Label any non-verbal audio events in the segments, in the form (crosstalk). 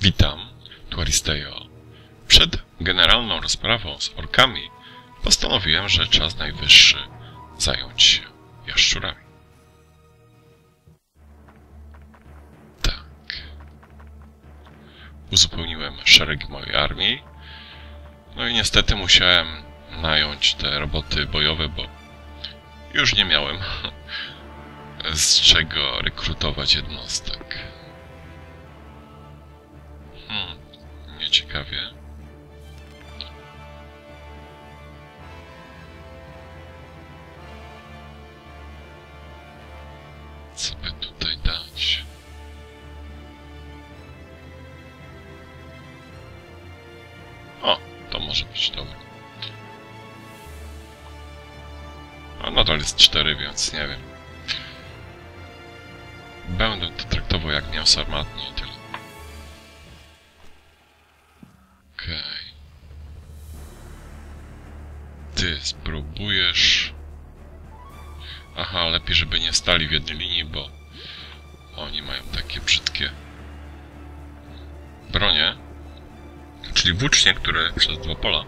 Witam, tu Aristeo. Przed generalną rozprawą z orkami postanowiłem, że czas najwyższy zająć się jaszczurami. Tak. Uzupełniłem szeregi mojej armii. No i niestety musiałem nająć te roboty bojowe, bo już nie miałem (laughs) z czego rekrutować jednostek. Nieciekawie. Co by tutaj dać? O, to może być dobre. A nadal jest cztery, więc nie wiem. Będę to traktował jak mięso armatnie i tyle. Ty spróbujesz... Aha, lepiej żeby nie stali w jednej linii, bo oni mają takie brzydkie bronie, czyli włócznie, które przez dwa pola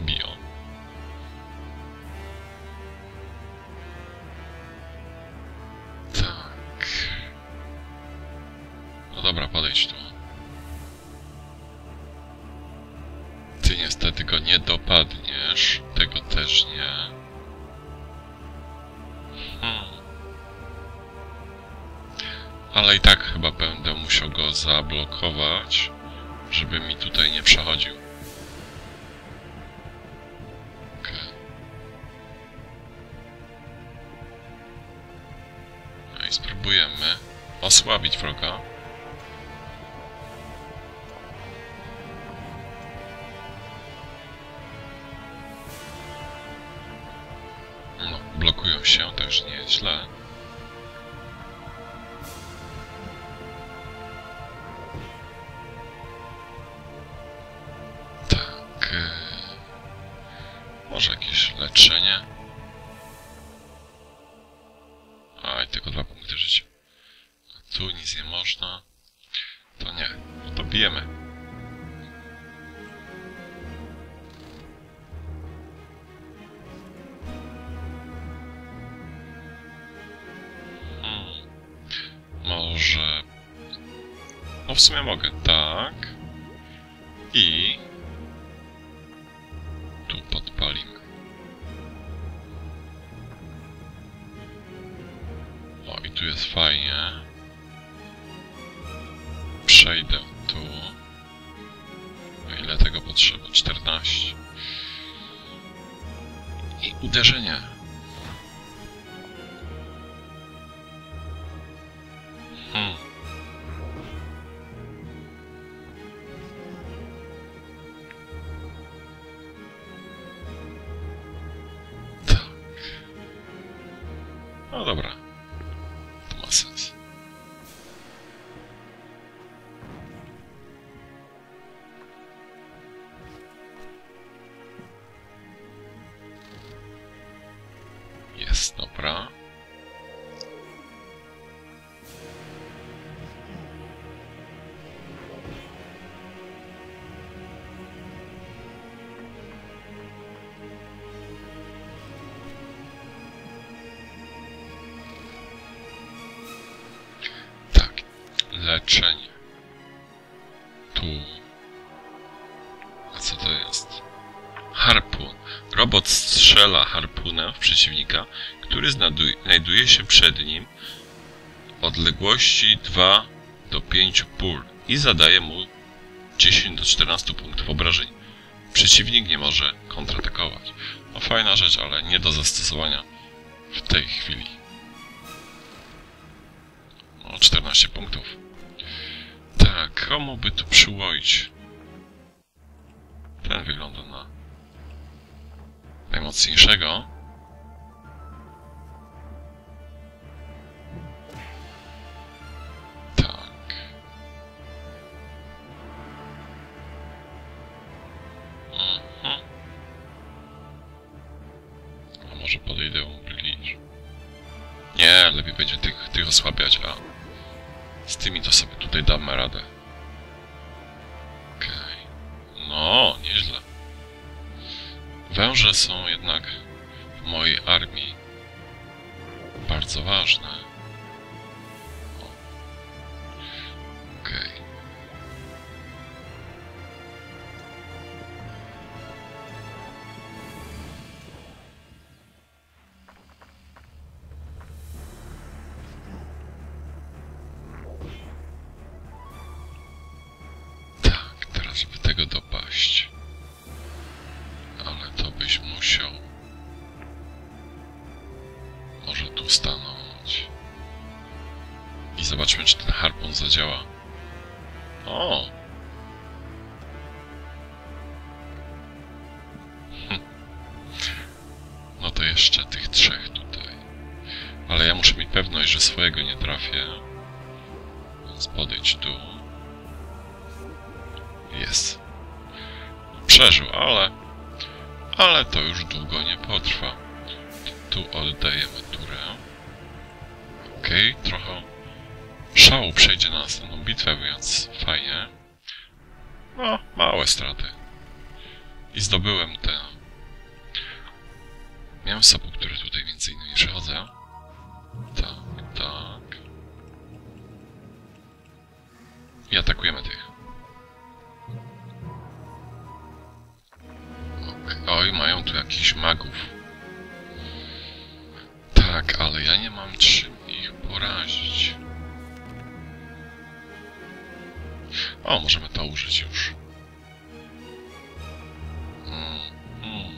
biją. Tak. No dobra, podejdź tu. Ty niestety go nie dopadniesz. Też nie. Hmm. Ale i tak chyba będę musiał go zablokować, żeby mi tutaj nie przechodził. Okej. No i spróbujemy osłabić wroga. Też nie źle. Tak. e, Może jakieś leczenie? Aj, tylko dwa punkty życia. Tu nic nie można. To nie. To bijemy. Sumie mogę, tak. I... Tu podpalimy. O, i tu jest fajnie. Przejdę tu. A ile tego potrzeba? 14. I uderzenie. Leczenie. Tu. A co to jest? Harpun. Robot strzela harpunem w przeciwnika, który znajduje się przed nim odległości 2 do 5 pól i zadaje mu 10 do 14 punktów obrażeń. Przeciwnik nie może kontratakować. No fajna rzecz, ale nie do zastosowania w tej chwili. No, 14 punktów. Tak, komu by tu przyłoić? Ten wygląda na najmocniejszego. Tak. Mhm. A może podejdę ubliż? Nie, lepiej będzie tych, tych osłabiać, a z tymi to sobie tutaj damy radę. Zadziała. O! Hm. No to jeszcze tych trzech tutaj. Ale ja muszę mieć pewność, że swojego nie trafię. Więc podejdź tu. Jest. Przeżył, ale... Ale to już długo nie potrwa. Tu oddajemy turę. Okej, trochę szału przejdzie na następną bitwę, więc fajnie. No, małe straty. I zdobyłem te mięso, po które tutaj między innymi przechodzę. Tak, tak. I atakujemy tych. Oj, mają tu jakichś magów. Tak, ale ja nie mam czym ich porazić. O, możemy to użyć już. Mm, mm.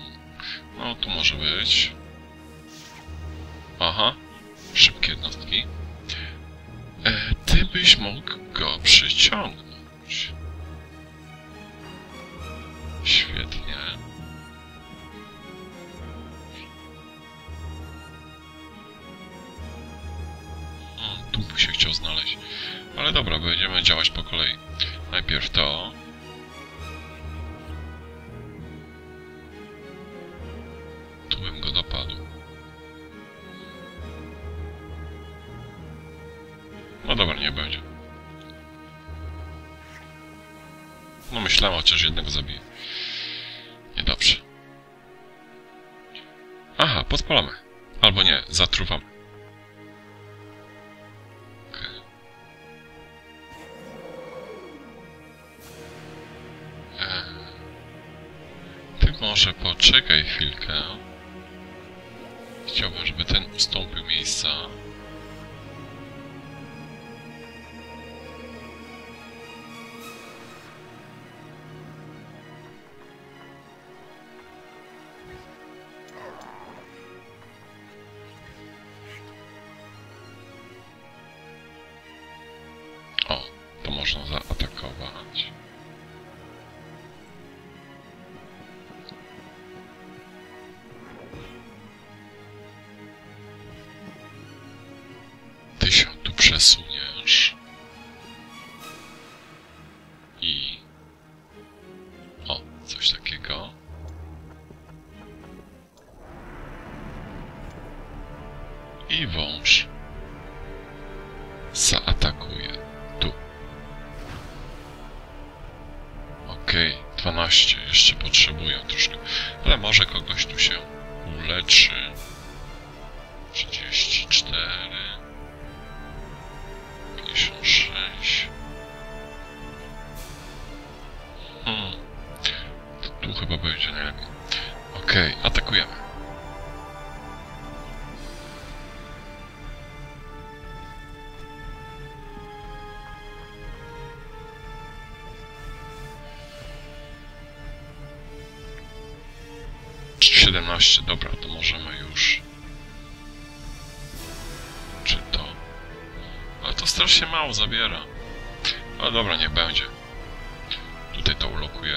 No, tu może być. Aha, szybkie jednostki. E, ty byś mógł go przyciągnąć. Ale dobra, będziemy działać po kolei. Najpierw to. Tu bym go dopadł. No dobra, nie będzie. No myślałem, chociaż jednego zabiję. Niedobrze. Aha, podpalamy. Albo nie, zatruwamy. Ty może poczekaj chwilkę. Chciałbym, żeby ten ustąpił miejsca. Coś takiego. I wąż 17, dobra, to możemy już... Czy to... Ale to strasznie mało zabiera. Ale dobra, niech będzie. Tutaj to ulokuję.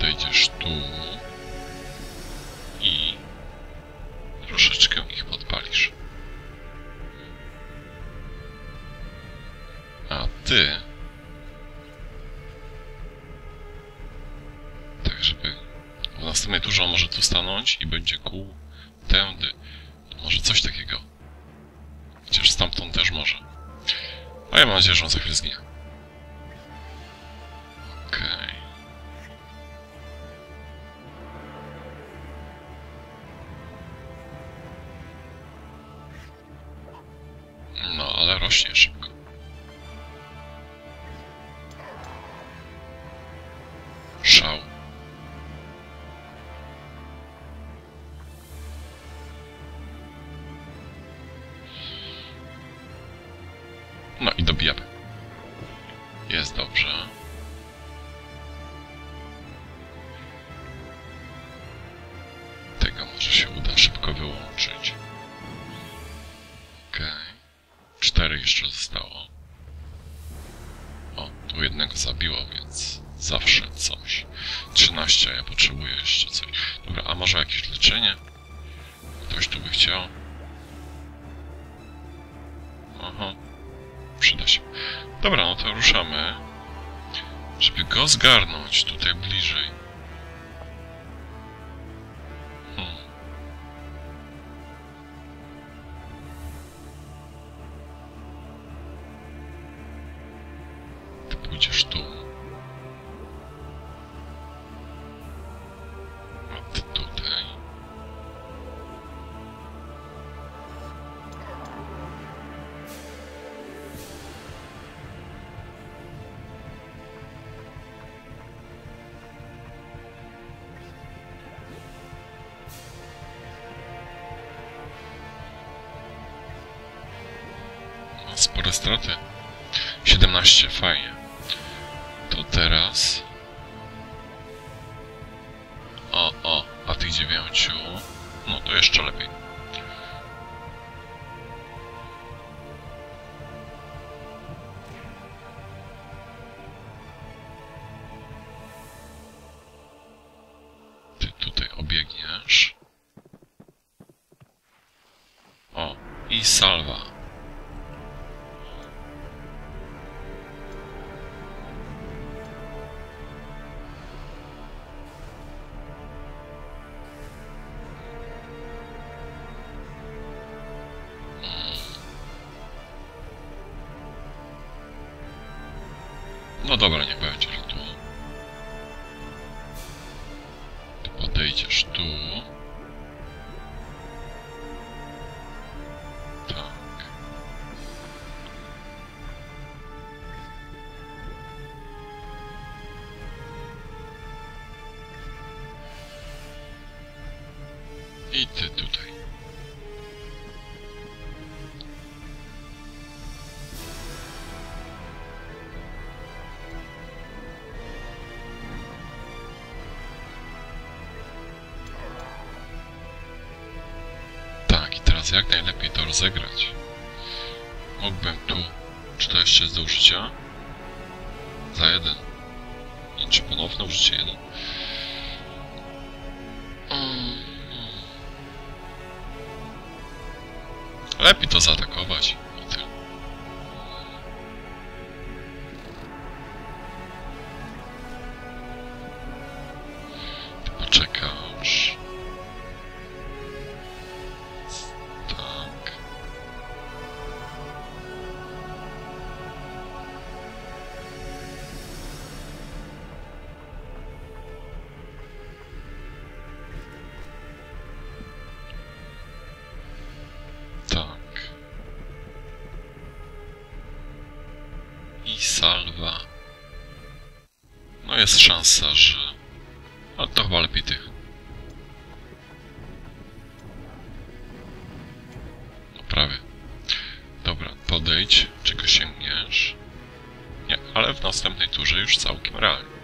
podejdziesz tu i troszeczkę ich podpalisz. A ty... Tak, żeby... Bo następnie dużo może tu stanąć i będzie kół tędy. To może coś takiego. Chociaż stamtąd też może. A ja mam nadzieję, że on za chwilę zginie. ciao. Potrzebuję jeszcze coś. Dobra, a może jakieś leczenie? Ktoś tu by chciał? Aha. Przyda się. Dobra, no to ruszamy. Żeby go zgarnąć tutaj bliżej. Straty. 17, fajnie. To teraz... O, o, a tych dziewięciu... No to jeszcze lepiej. Jak najlepiej to rozegrać? Mógłbym tu... Czy to jeszcze jest do użycia? Za jeden. I czy ponowne użycie jeden? Mm. Lepiej to zaatakować. Że... A to chyba lepiej tych. No prawie. Dobra, podejdź, czego sięgniesz. Nie, ale w następnej turze już całkiem realnie.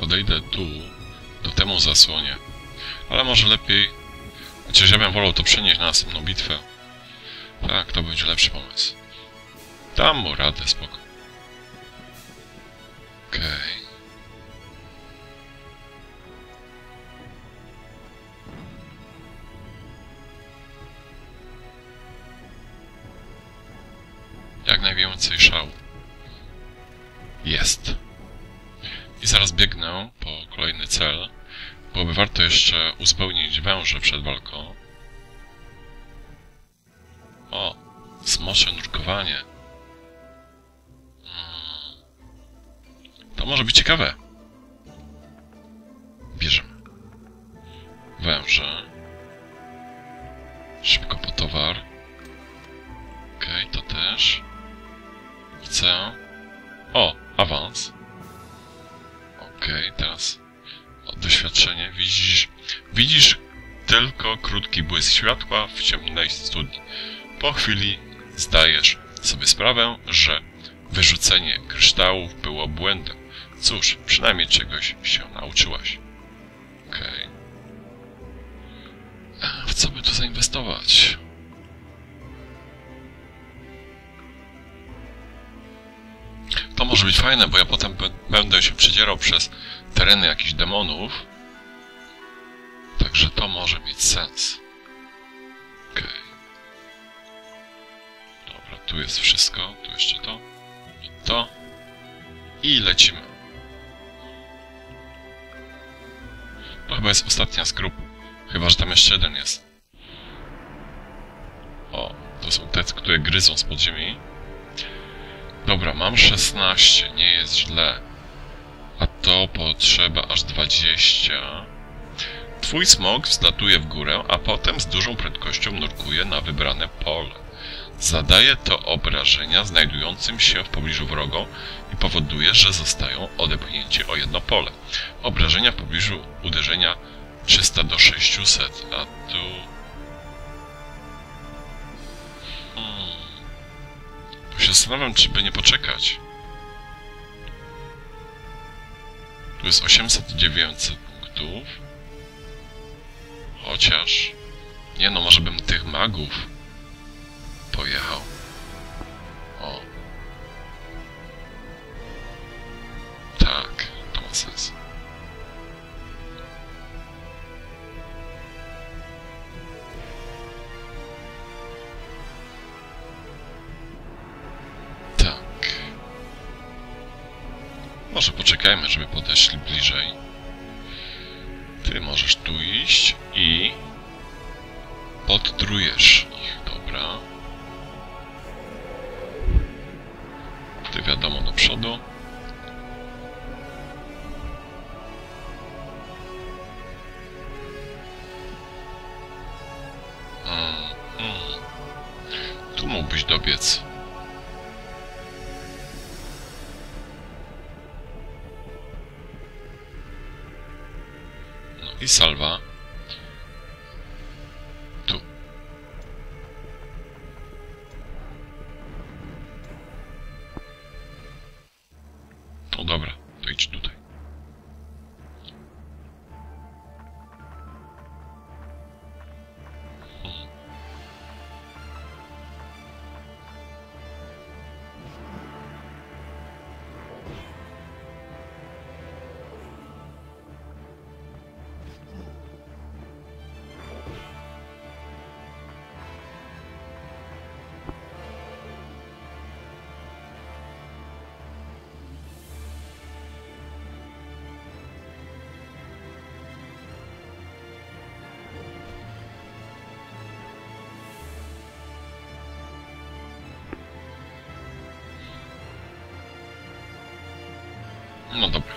Podejdę tu, to temu zasłonię. Ale może lepiej... Chociaż ja bym wolał to przenieść na następną bitwę. Tak, to będzie lepszy pomysł. Dam mu radę, spoko. Jeszcze uzupełnić węże przed walką. O, smocze nurkowanie. Mm. To może być ciekawe. Bierzemy. Węże. Szybko po towar. Okej, to też. Chcę. O, awans. Okej, teraz o, doświadczenie. Widzisz, widzisz tylko krótki błysk światła w ciemnej studni. Po chwili zdajesz sobie sprawę, że wyrzucenie kryształów było błędem. Cóż, przynajmniej czegoś się nauczyłaś. Okej. A W co by tu zainwestować? To może być fajne, bo ja potem będę się przedzierał przez tereny jakichś demonów. Także to może mieć sens. Okej. Dobra, tu jest wszystko. Tu jeszcze to. I to. I lecimy. To chyba jest ostatnia z grup. Chyba, że tam jeszcze jeden jest. O, to są te, które gryzą z podziemi. Dobra, mam 16, nie jest źle. A to potrzeba aż 20. Twój smok wzlatuje w górę, a potem z dużą prędkością nurkuje na wybrane pole. Zadaje to obrażenia znajdującym się w pobliżu wrogom i powoduje, że zostają odepchnięci o jedno pole. Obrażenia w pobliżu uderzenia 300 do 600, a tu... Hmm. Tu się zastanawiam, czy by nie poczekać. Tu jest 800-900 punktów. Chociaż... Nie no, może bym tych magów pojechał. O. Tak, to ma sens. Tak. Może poczekajmy, żeby podeszli bliżej. Ty możesz tu iść i podtrujesz ich, dobra. Ty wiadomo do przodu. No dobra.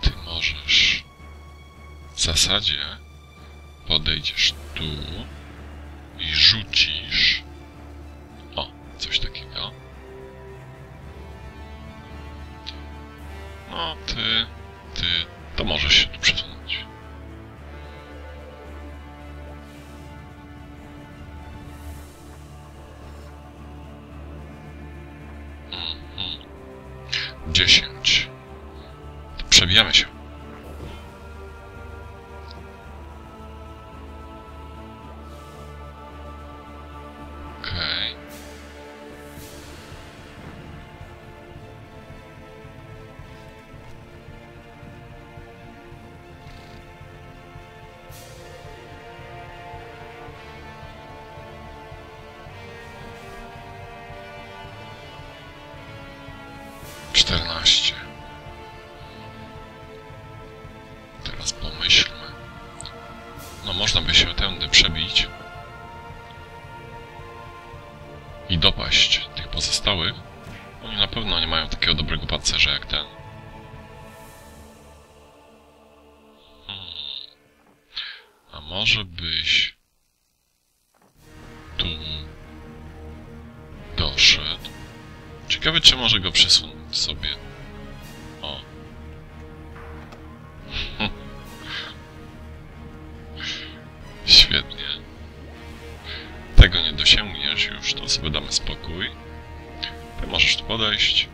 Ty możesz zasadzie podejdziesz tu i rzucisz. O, coś takiego. No, ty, ten. Hmm. A może byś tu doszedł? Ciekawe, czy może go przesunąć sobie. O. (laughs) Świetnie. Tego nie dosięgniesz już, to sobie damy spokój. Ty możesz tu podejść.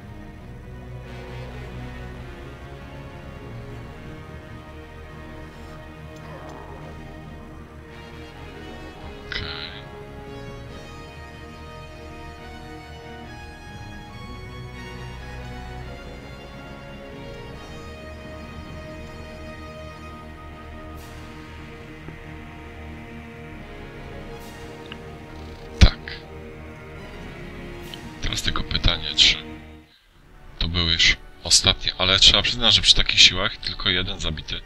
Trzeba przyznać, że przy takich siłach tylko jeden zabity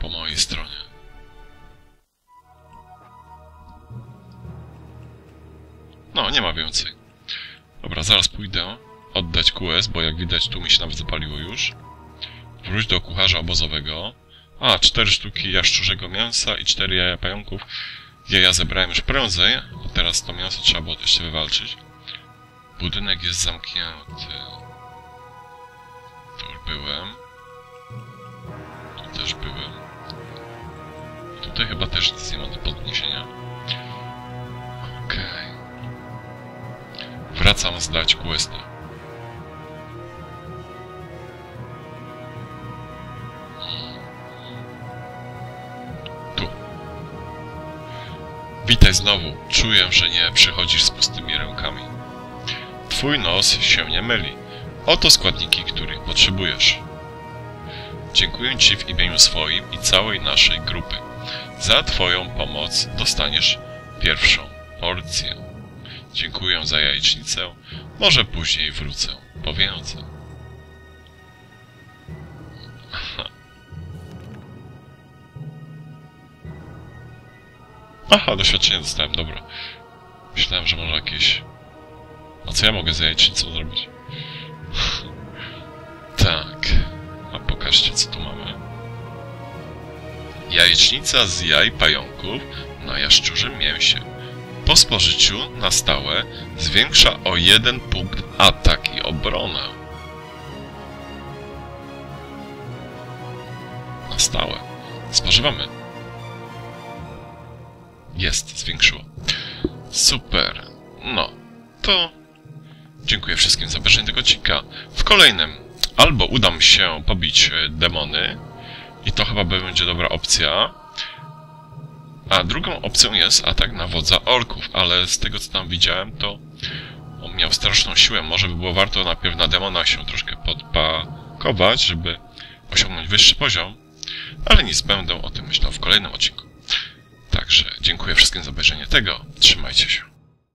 po mojej stronie. No, nie ma więcej. Dobra, zaraz pójdę oddać QS, bo jak widać tu mi się nawet zapaliło już. Wróć do kucharza obozowego. A, cztery sztuki jaszczurzego mięsa i cztery jaja pająków. Jaja zebrałem już prędzej, a teraz to mięso trzeba było jeszcze wywalczyć. Budynek jest zamknięty. Tu już byłem. Tu też byłem. Tutaj chyba też nic nie ma do podniesienia. Okej. Wracam zdać questa. Tu. Witaj znowu. Czuję, że nie przychodzisz z pustymi rękami. Twój nos się nie myli. Oto składniki, których potrzebujesz. Dziękuję Ci w imieniu swoim i całej naszej grupy. Za Twoją pomoc dostaniesz pierwszą porcję. Dziękuję za jajecznicę. Może później wrócę po więcej. Aha. (laughs) Aha, doświadczenie dostałem, dobra. Myślałem, że może jakieś... A co ja mogę z jajecznicą zrobić? Tak. A pokażcie, co tu mamy. Jajecznica z jaj pająków na jaszczurzym mięsie. Po spożyciu na stałe zwiększa o jeden punkt atak i obronę. Na stałe. Spożywamy. Jest, zwiększyło. Super. No, to dziękuję wszystkim za obejrzenie tego odcinka. W kolejnym albo uda mi się pobić e, demony i to chyba będzie dobra opcja, a drugą opcją jest atak na wodza orków, ale z tego co tam widziałem, to on miał straszną siłę. Może by było warto najpierw na demonach się troszkę podpakować, żeby osiągnąć wyższy poziom, ale nic, będę o tym myślał w kolejnym odcinku. Także dziękuję wszystkim za obejrzenie tego. Trzymajcie się.